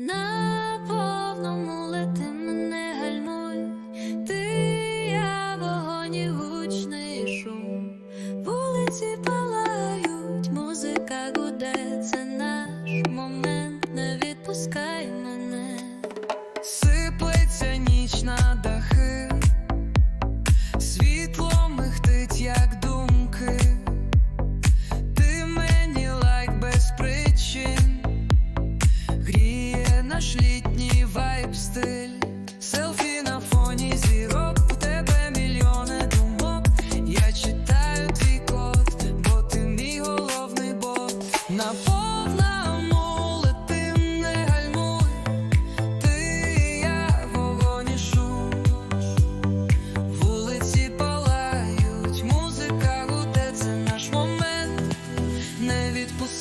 На повному лети мене гальмуй, ти я вогонь гучний шум. Вулиці палають, музика гуде, це наш момент, не відпускай мене. Сиплеться ніч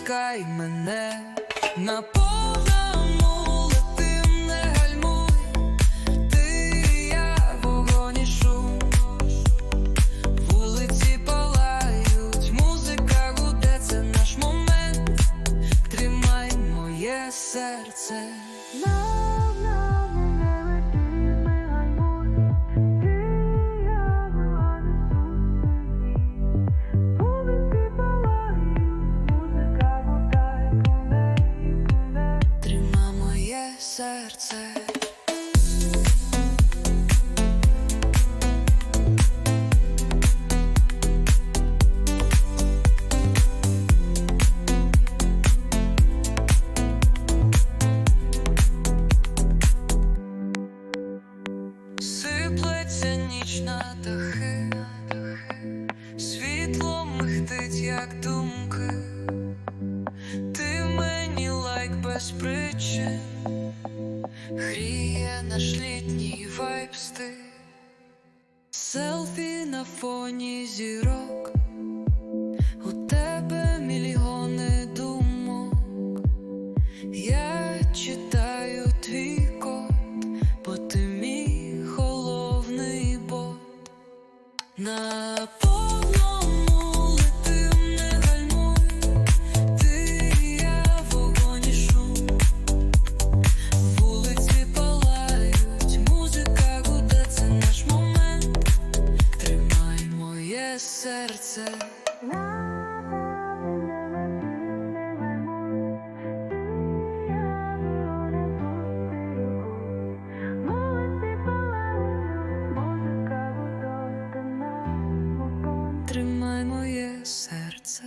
відпускай мене. На повному летим, не гальмуй, ти я вогонь шум, вулиці палають, музика гуде, наш момент, тримай моє серце. Дахи, світло михтить, як думки. Ти мені лайк без причин, гріє наш літній вайб стиль. Селфі на фоні зірок, у тебе мільйони думок. Я серце. Тримай моє серце.